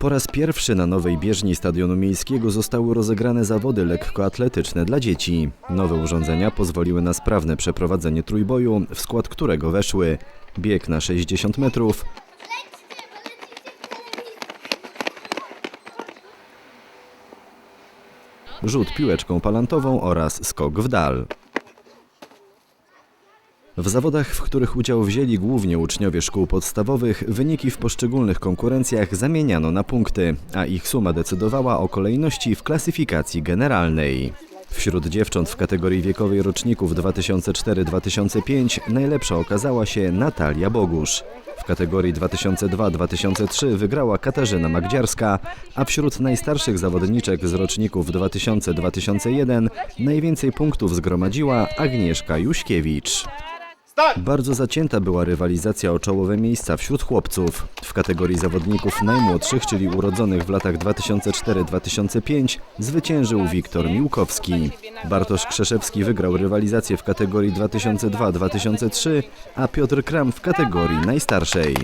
Po raz pierwszy na nowej bieżni Stadionu Miejskiego zostały rozegrane zawody lekkoatletyczne dla dzieci. Nowe urządzenia pozwoliły na sprawne przeprowadzenie trójboju, w skład którego weszły bieg na 60 metrów, rzut piłeczką palantową oraz skok w dal. W zawodach, w których udział wzięli głównie uczniowie szkół podstawowych, wyniki w poszczególnych konkurencjach zamieniano na punkty, a ich suma decydowała o kolejności w klasyfikacji generalnej. Wśród dziewcząt w kategorii wiekowej roczników 2004-2005 najlepsza okazała się Natalia Bogusz. W kategorii 2002-2003 wygrała Katarzyna Magdziarska, a wśród najstarszych zawodniczek z roczników 2000-2001 najwięcej punktów zgromadziła Agnieszka Juśkiewicz. Bardzo zacięta była rywalizacja o czołowe miejsca wśród chłopców. W kategorii zawodników najmłodszych, czyli urodzonych w latach 2004-2005, zwyciężył Wiktor Miłkowski. Bartosz Krzeszewski wygrał rywalizację w kategorii 2002-2003, a Piotr Kram w kategorii najstarszej.